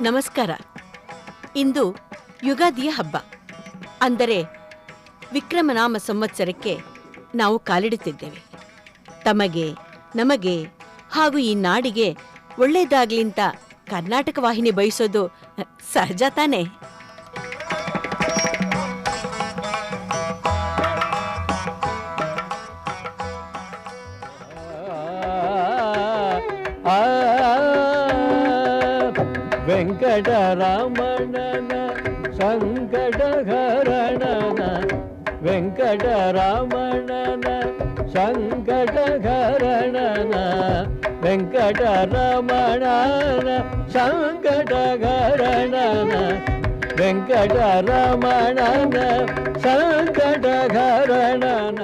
ನಮಸ್ಕಾರ. ಇಂದು ಯುಗಾದಿಯ ಹಬ್ಬ. ಅಂದರೆ ವಿಕ್ರಮನಾಮ ಸಂವತ್ಸರಕ್ಕೆ ನಾವು ಕಾಲಿಡುತ್ತಿದ್ದೇವೆ. ತಮಗೆ, ನಮಗೆ ಹಾಗೂ ಈ ನಾಡಿಗೆ ಒಳ್ಳೆಯದಾಗ್ಲಿಂತ ಕರ್ನಾಟಕ ವಾಹಿನಿ ಬಯಸೋದು ಸಹಜ ತಾನೇ? వెంకటరమణన సంకటహరణన వెంకటరమణన సంకటహరణన వెంకటరమణన సంకటహరణన వెంకటరమణన సంకటహరణన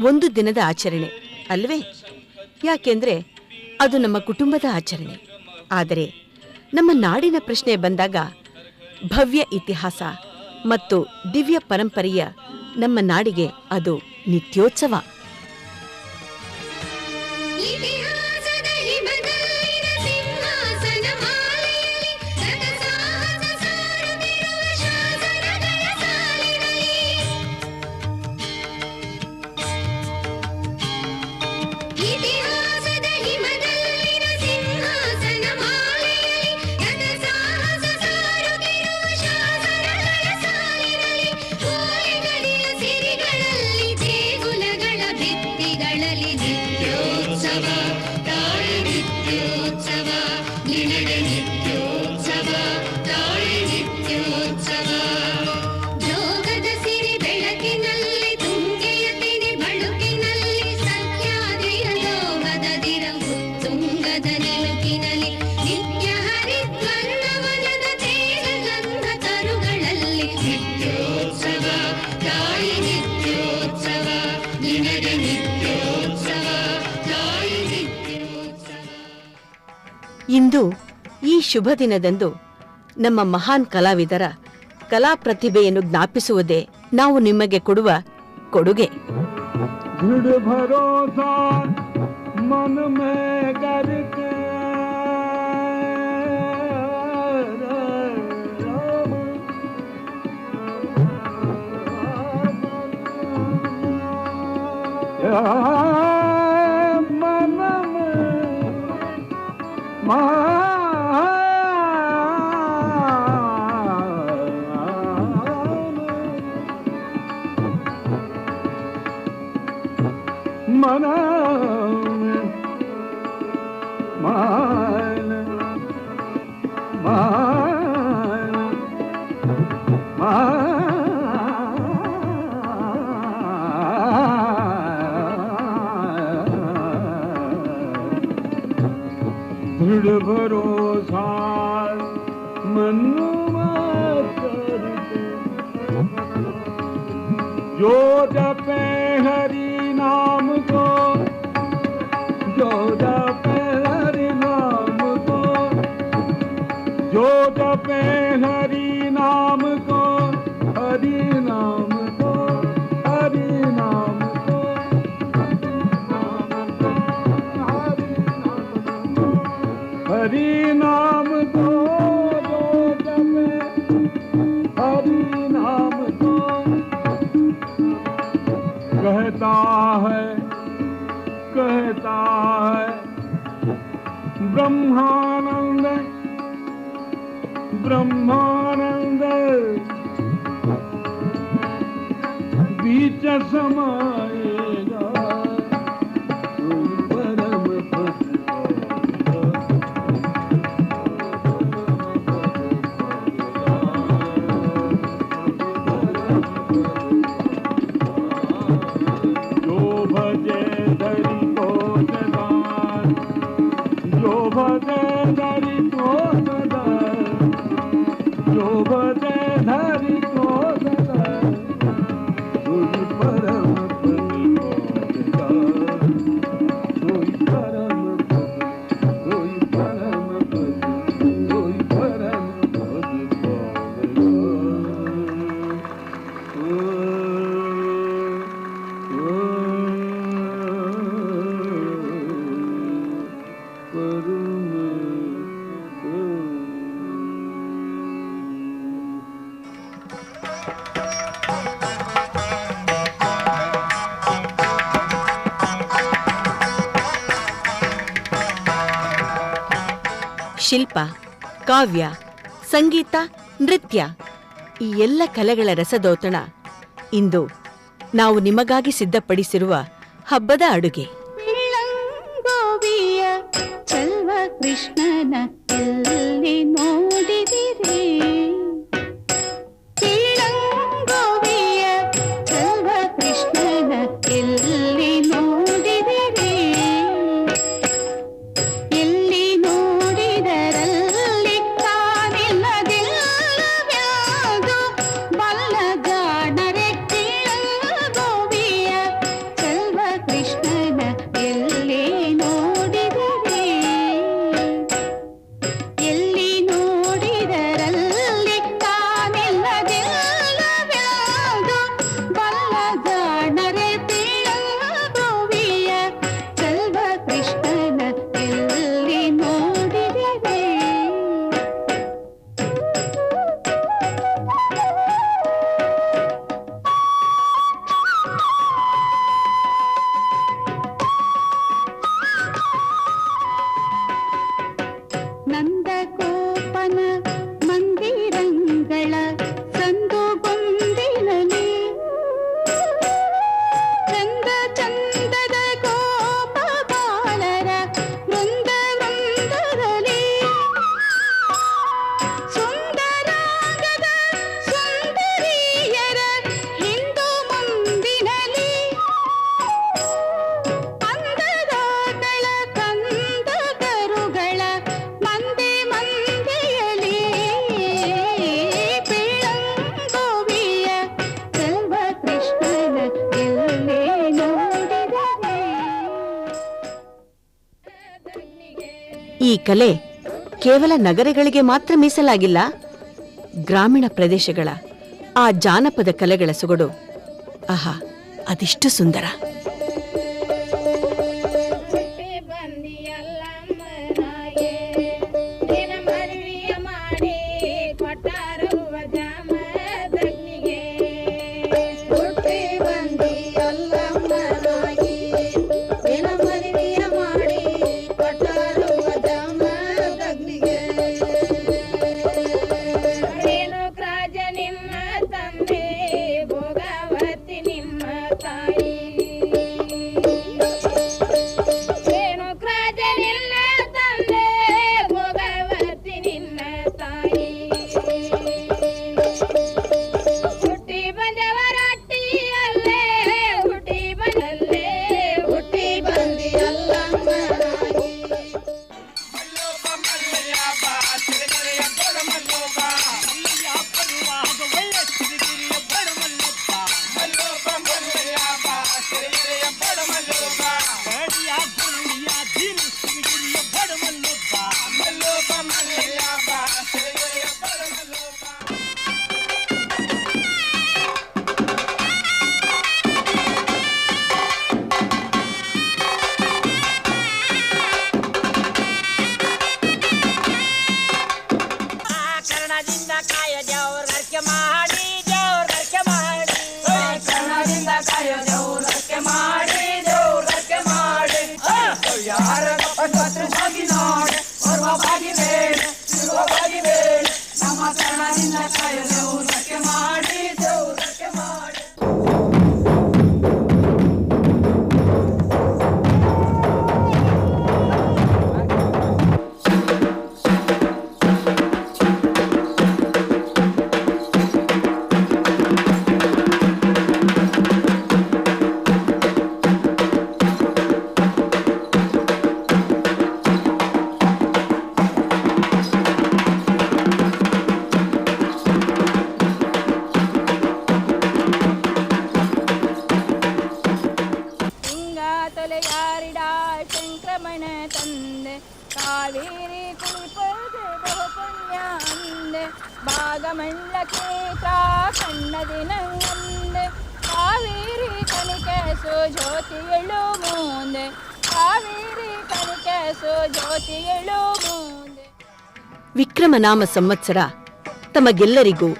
ಒಂದು ದಿನದ ಆಚರಣೆ, ಅಲ್ವೇ? ಯಾಕೆಂದ್ರೆ ಅದು ನಮ್ಮ ಕುಟುಂಬದ ಆಚರಣೆ. ಆದರೆ ನಮ್ಮ ನಾಡಿನ ಪ್ರಶ್ನೆ ಬಂದಾಗ ಭವ್ಯ ಇತಿಹಾಸ ಮತ್ತು ದಿವ್ಯ ಪರಂಪರೆಯ ನಮ್ಮ ನಾಡಿಗೆ ಅದು ನಿತ್ಯೋತ್ಸವ. ಇಂದು ಈ ಶುಭ ದಿನದಂದು ನಮ್ಮ ಮಹಾನ್ ಕಲಾವಿದರ ಕಲಾ ಪ್ರತಿಭೆಯನ್ನು ಜ್ಞಾಪಿಸುವುದೇ ನಾವು ನಿಮಗೆ ಕೊಡುವ ಕೊಡುಗೆ. दृढ़ जो जपे हरि नाम ਜੋ ਜਪੇ ਹਰੀ ਨਾਮ ਕੋ ਜੋ ਜਪੇ ब्रह्मानन्द ब्रह्मानन्द बीच समा ಶಿಲ್ಪ, ಕಾವ್ಯ, ಸಂಗೀತ, ನೃತ್ಯ ಈ ಎಲ್ಲ ಕಲೆಗಳ ರಸದೋತಣ. ಇಂದು ನಾವು ನಿಮಗಾಗಿ ಸಿದ್ಧಪಡಿಸಿರುವ ಹಬ್ಬದ ಅಡುಗೆ. ಕೃಷ್ಣನ ಈ ಕಲೆ ಕೇವಲ ನಗರಗಳಿಗೆ ಮಾತ್ರ ಮೀಸಲಾಗಿಲ್ಲ, ಗ್ರಾಮೀಣ ಪ್ರದೇಶಗಳ, ಆ ಜಾನಪದ ಕಲೆಗಳ ಸೊಗಡು. ಆಹಾ, ಅದೆಷ್ಟು ಸುಂದರ. I know ಭಾಗಮಂಡಲಕ್ಕೆ ಕಣ್ಣದಿ ನಂಗಂದೆ ಕಾವೇರಿ ಕಣಿಕೆಸು ಜ್ಯೋತಿ ಎಳು ಮುಂದೆ. ಕಾವೇರಿ ಕಣಿಕೆಸು ಜ್ಯೋತಿ ಎಳು ಮುಂದೆ. ವಿಕ್ರಮನಾಮ ಸಂವತ್ಸರ. ತಮಗೆಲ್ಲರಿಗೂ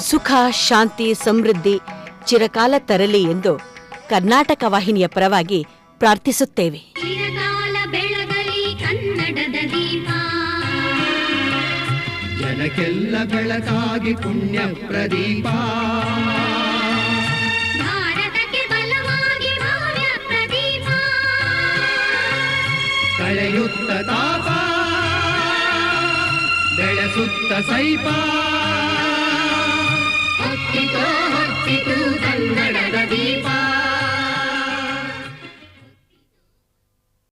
ಸುಖ ಶಾಂತಿ ಸಮೃದ್ಧಿ ಚಿರಕಾಲ ತರಲಿ ಎಂದು ಕರ್ನಾಟಕ ವಾಹಿನಿಯ ಪರವಾಗಿ ಪ್ರಾರ್ಥಿಸುತ್ತೇವೆ. ಜನಕ್ಕೆಲ್ಲ ಬೆಳಕಾಗಿ ಪುಣ್ಯ ಪ್ರದೀಪ. ಕಳೆಯುತ್ತ ತಾಪ ಬೆಳೆಸುತ್ತ ಸೈಪ. ಹೊತ್ತಿತೋ ಹೊತ್ತಿತು ಕನ್ನಡದ ದೀಪ.